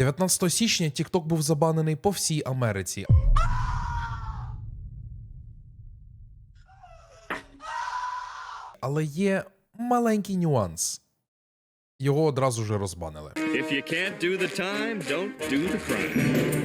19 січня TikTok був забанений по всій Америці. Але є маленький нюанс. Його одразу ж розбанили. If you can't do the time, don't do the crime.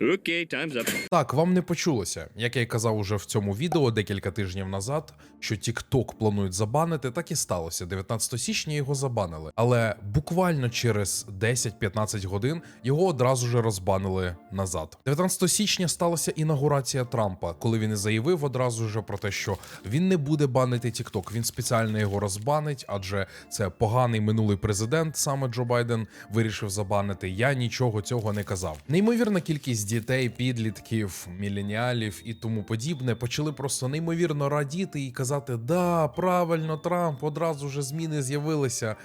Okay, time's up. Так, вам не почулося. Як я й казав уже в цьому відео декілька тижнів назад, що TikTok планують забанити, так і сталося. 19 січня його забанили. Але буквально через 10-15 годин його одразу ж розбанили назад. 19 січня сталася інаугурація Трампа, коли він і заявив одразу ж про те, що він не буде банити TikTok, Він спеціально його розбанить, адже це поганий минулий президент, саме Джо Байден вирішив забанити. Я нічого цього не казав. Неймовірна кількість дітей, підлітків, міленіалів і тому подібне почали просто неймовірно радіти і казати: Да, правильно, Трамп, одразу ж зміни з'явилися.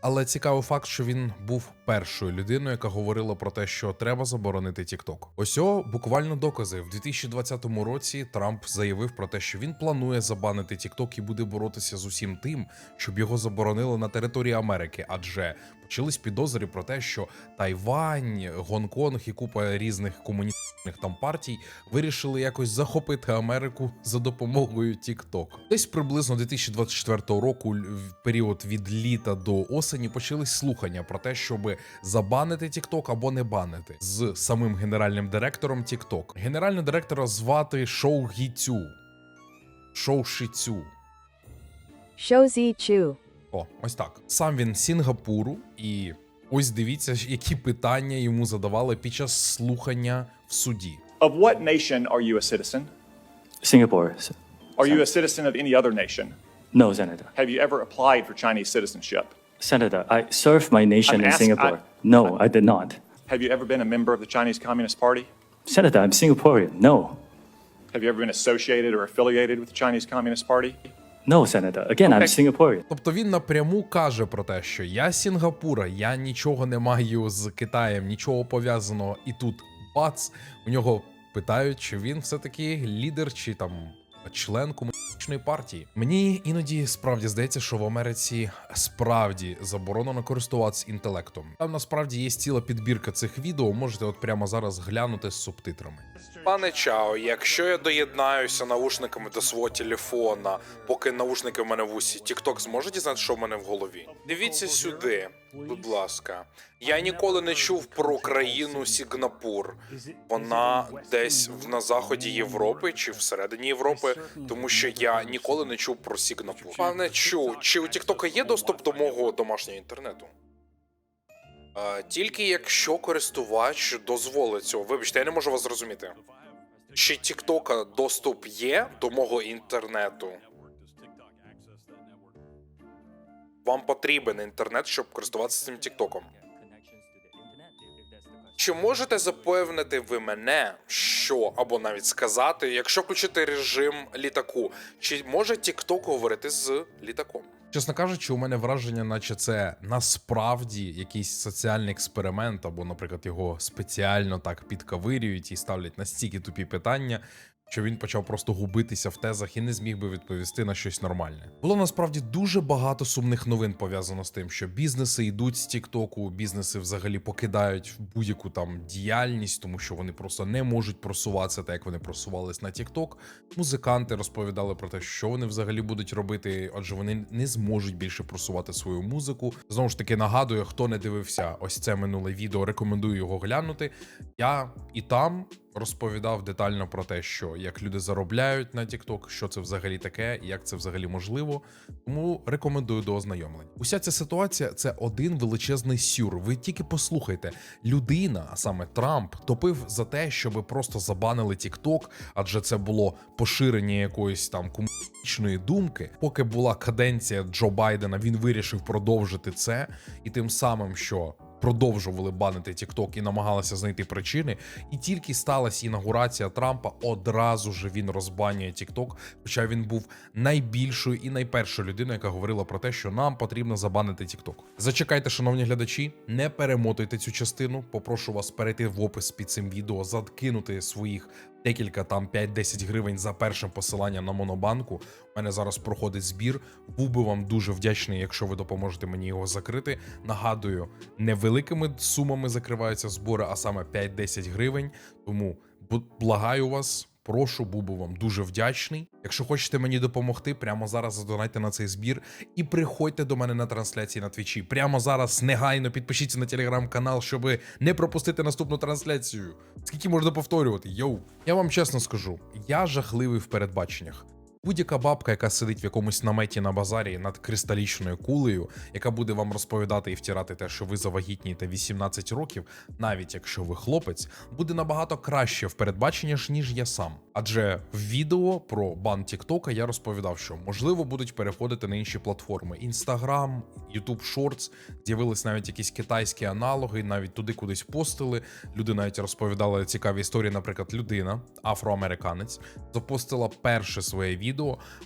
Але цікавий факт, що він був першою людиною, яка говорила про те, що треба заборонити TikTok. Ось о, буквально докази. В 2020 році Трамп заявив про те, що він планує забанити TikTok і буде боротися з усім тим, щоб його заборонили на території Америки, адже почались підозри про те, що Тайвань, Гонконг і купа різних комуністичних там партій вирішили якось захопити Америку за допомогою TikTok. Десь приблизно 2024 року, в період від літа до осені, почались слухання про те, щоб забанити TikTok або не банити з самим генеральним директором TikTok. Генерального директора звати Шоу Гіцю. Шоу Шицю. Shouzi Chu. О, ось так. Сам він з Сінгапуру, і ось дивіться, які питання йому задавали під час слухання в суді. Of what nation are you a citizen? Singapore. Are you a citizen of any other nation? No, Senator. Have you ever applied for Chinese citizenship? Senator, I served my nation I'm in ask- Singapore. I- no, I did not. Have you ever been a member of the Chinese Communist Party? Senator, I'm Singaporean. No. Have you ever been associated or affiliated with the Chinese Communist Party? No, Senator. Again, I'm Singaporean. Тобто він напряму каже про те, що я з Сінгапура, я нічого не маю з Китаєм, нічого пов'язаного, і тут бац, у нього питають, чи він все-таки лідер чи там член комуністичної партії. Мені іноді справді здається, що в Америці справді заборонено користуватися інтелектом. Там насправді є ціла підбірка цих відео. Можете от прямо зараз глянути з субтитрами. Пане Чао, якщо я доєднаюся наушниками до свого телефона, поки наушники в мене в усі, TikTok зможе дізнати, що в мене в голові? Дивіться сюди, будь ласка. Я ніколи не чув про країну Сінгапур. Вона десь на заході Європи чи всередині Європи, тому що я ніколи не чув про Сінгапур. Пане Чу, чи у Тіктока є доступ до мого домашнього інтернету? Тільки якщо користувач дозволить цього. Вибачте, я не можу вас зрозуміти. Чи Тіктока доступ є до мого інтернету? Вам потрібен інтернет, щоб користуватися цим Тіктоком. Чи можете запевнити ви мене, що або навіть сказати, якщо включити режим літаку, чи може TikTok говорити з літаком? Чесно кажучи, у мене враження, наче це насправді якийсь соціальний експеримент, або, наприклад, його спеціально так підкавирюють і ставлять настільки тупі питання, що він почав просто губитися в тезах і не зміг би відповісти на щось нормальне. Було насправді дуже багато сумних новин пов'язано з тим, що бізнеси йдуть з Тіктоку, бізнеси взагалі покидають будь-яку там діяльність, тому що вони просто не можуть просуватися так, як вони просувались на Тікток. Музиканти розповідали про те, що вони взагалі будуть робити, адже вони не зможуть більше просувати свою музику. Знову ж таки, нагадую, хто не дивився ось це минуле відео, рекомендую його глянути. Я і там розповідав детально про те, що як люди заробляють на TikTok, що це взагалі таке, і як це взагалі можливо. Тому рекомендую до ознайомлень. Уся ця ситуація це один величезний сюр. Ви тільки послухайте, людина, а саме Трамп, топив за те, щоб просто забанили TikTok, адже це було поширення якоїсь там комуністичної думки. Поки була каденція Джо Байдена, він вирішив продовжити це, і тим самим, що продовжували банити TikTok і намагалися знайти причини. І тільки сталася інаугурація Трампа, одразу ж він розбанює TikTok, Хоча він був найбільшою і найпершою людиною, яка говорила про те, що нам потрібно забанити TikTok. Зачекайте, шановні глядачі, не перемотуйте цю частину. Попрошу вас перейти в опис під цим відео, закинути своїх декілька там 5-10 гривень за першим посиланням на монобанку. У мене зараз проходить збір. Був би вам дуже вдячний, якщо ви допоможете мені його закрити. Нагадую, невеликими сумами закриваються збори, а саме 5-10 гривень. Тому благаю вас. Прошу, був вам дуже вдячний. Якщо хочете мені допомогти, прямо зараз задонайте на цей збір і приходьте до мене на трансляції на твічі. Прямо зараз негайно підпишіться на телеграм-канал, щоб не пропустити наступну трансляцію. Скільки можна повторювати? Йоу. Я вам чесно скажу, я жахливий в передбаченнях. Будь-яка бабка, яка сидить в якомусь наметі на базарі над кристалічною кулею, яка буде вам розповідати і втирати те, що ви завагітнієте 18 років, навіть якщо ви хлопець, буде набагато краще в передбаченнях, ніж я сам. Адже в відео про бан Тіктока я розповідав, що можливо будуть переходити на інші платформи: Instagram, YouTube Shorts, з'явились навіть якісь китайські аналоги, навіть туди кудись постили. Люди навіть розповідали цікаві історії. Наприклад, людина, афроамериканець, запостила перше своє відео,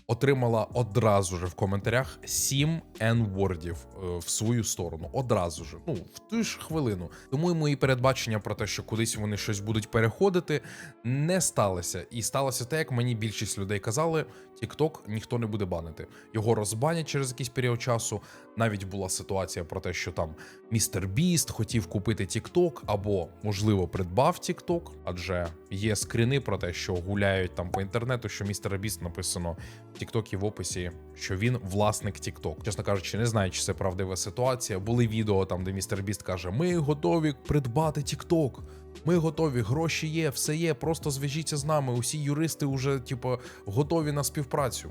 отримала одразу ж в коментарях 7 N-вордів е, в свою сторону. Одразу ж, ну в ту ж хвилину. Тому і мої передбачення про те, що кудись вони щось будуть переходити, не сталося. І сталося те, як мені більшість людей казали: TikTok ніхто не буде банити. Його розбанять через якийсь період часу. Навіть була ситуація про те, що там містер Біст хотів купити TikTok або, можливо, придбав TikTok, адже є скріни про те, що гуляють там по інтернету, що містер Біст написано в TikTok в описі, що він власник TikTok. Чесно кажучи, не знаю, чи це правдива ситуація. Були відео там, де містер Біст каже: Ми готові придбати TikTok. Ми готові, гроші є, все є. Просто зв'яжіться з нами. Усі юристи вже, типу, готові на співпрацю.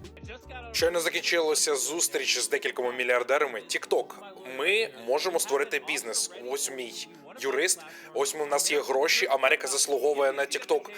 Щойно закінчилася зустріч з декількома мільярдерами. TikTok. Ми можемо створити бізнес. Ось мій юрист. Ось ми у нас є гроші. Америка заслуговує на TikTok.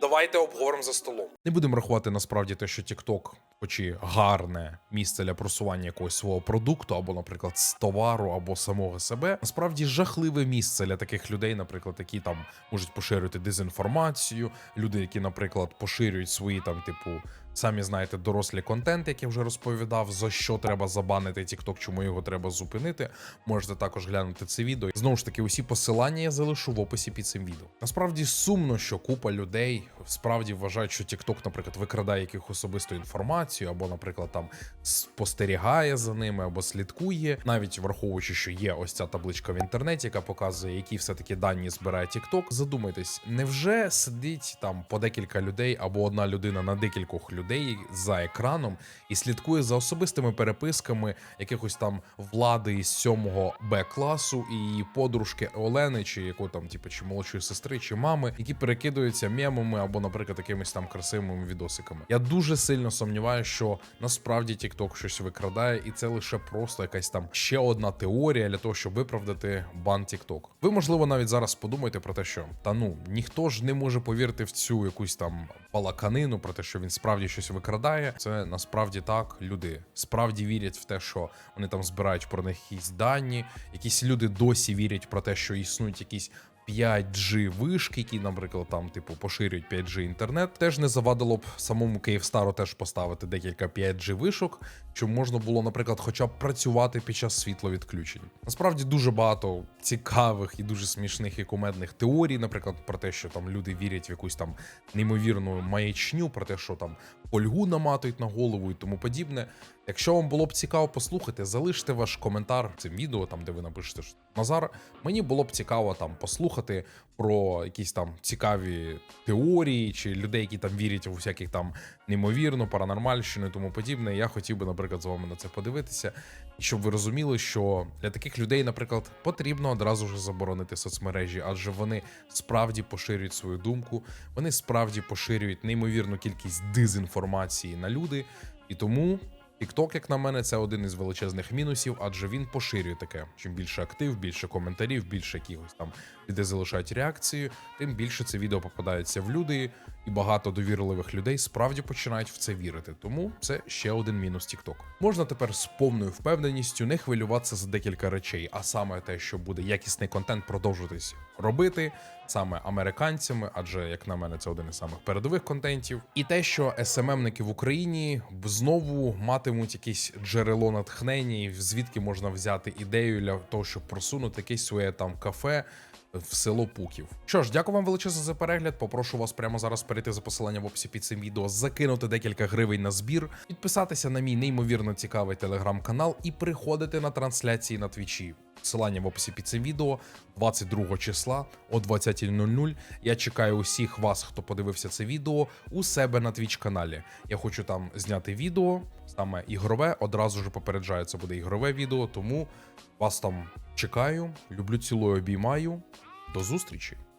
Давайте обговоримо за столом. Не будемо рахувати насправді те, що TikTok, хоч і гарне місце для просування якогось свого продукту, або, наприклад, з товару, або самого себе. Насправді жахливе місце для таких людей, наприклад, які там можуть поширювати дезінформацію, люди, які, наприклад, поширюють свої там, типу, самі знаєте, дорослі контент, як я вже розповідав, за що треба забанити TikTok, чому його треба зупинити. Можете також глянути це відео. Знову ж таки, усі посилання я залишу в описі під цим відео. Насправді сумно, що купа людей справді вважають, що TikTok, наприклад, викрадає яких особисту інформацію, або, наприклад, там спостерігає за ними, або слідкує, навіть враховуючи, що є ось ця табличка в інтернеті, яка показує, які все-таки дані збирає TikTok. Задумайтесь, невже сидить там по декілька людей або одна людина на декількох людей за екраном і слідкує за особистими переписками якихось там влади із 7 Б класу і її подружки Олени, чи якої там, типу, чи молодшої сестри, чи мами, які перекидуються мемами або, наприклад, якимись там красивими відосиками. Я дуже сильно сумніваюся, що насправді TikTok щось викрадає, і це лише просто якась там ще одна теорія для того, щоб виправдати бан TikTok. Ви, можливо, навіть зараз подумаєте про те, що та ну ніхто ж не може повірити в цю якусь там балаканину про те, що він справді щось викрадає. Це насправді так. Люди справді вірять в те, що вони там збирають про них якісь дані. Якісь люди досі вірять про те, що існують якісь 5G вишки, які, наприклад, там, типу, поширюють 5G інтернет. Теж не завадило б самому Київстару теж поставити декілька 5G вишок, щоб можна було, наприклад, хоча б працювати під час світловідключень. Насправді дуже багато цікавих і дуже смішних і кумедних теорій, наприклад, про те, що там люди вірять в якусь там неймовірну маячню, про те, що там фольгу наматують на голову і тому подібне. Якщо вам було б цікаво послухати, залиште ваш коментар цим відео, там де ви напишете що Назар. Мені було б цікаво там послухати про якісь там цікаві теорії чи людей, які там вірять у всяких там неймовірно, паранормальщину і тому подібне. Я хотів би, наприклад, з вами на це подивитися, і щоб ви розуміли, що для таких людей, наприклад, потрібно одразу ж заборонити соцмережі, адже вони справді поширюють свою думку, вони справді поширюють неймовірну кількість дезінформації на люди, і тому. TikTok, як на мене, це один із величезних мінусів, адже він поширює таке. Чим більше актив, більше коментарів, більше якихось там люди залишають реакцію, тим більше це відео попадається в люди, і багато довірливих людей справді починають в це вірити. Тому це ще один мінус TikTok. Можна тепер з повною впевненістю не хвилюватися за декілька речей, а саме те, що буде якісний контент продовжуватись робити. Саме американцями, адже як на мене, це один із самих передових контентів, і те, що СММники в Україні знову матимуть якесь джерело натхнення, звідки можна взяти ідею для того, щоб просунути якесь своє там кафе, в село Пуків. Що ж, дякую вам величезно за перегляд. Попрошу вас прямо зараз перейти за посиланням в описі під цим відео, закинути декілька гривень на збір, підписатися на мій неймовірно цікавий телеграм-канал і приходити на трансляції на твічі. Посилання в описі під цим відео 22 числа о 20.00. Я чекаю усіх вас, хто подивився це відео, у себе на твіч каналі. Я хочу там зняти відео, саме ігрове. Одразу ж попереджаю, це буде ігрове відео, тому вас там чекаю. Люблю, цілую, обіймаю. До зустрічі!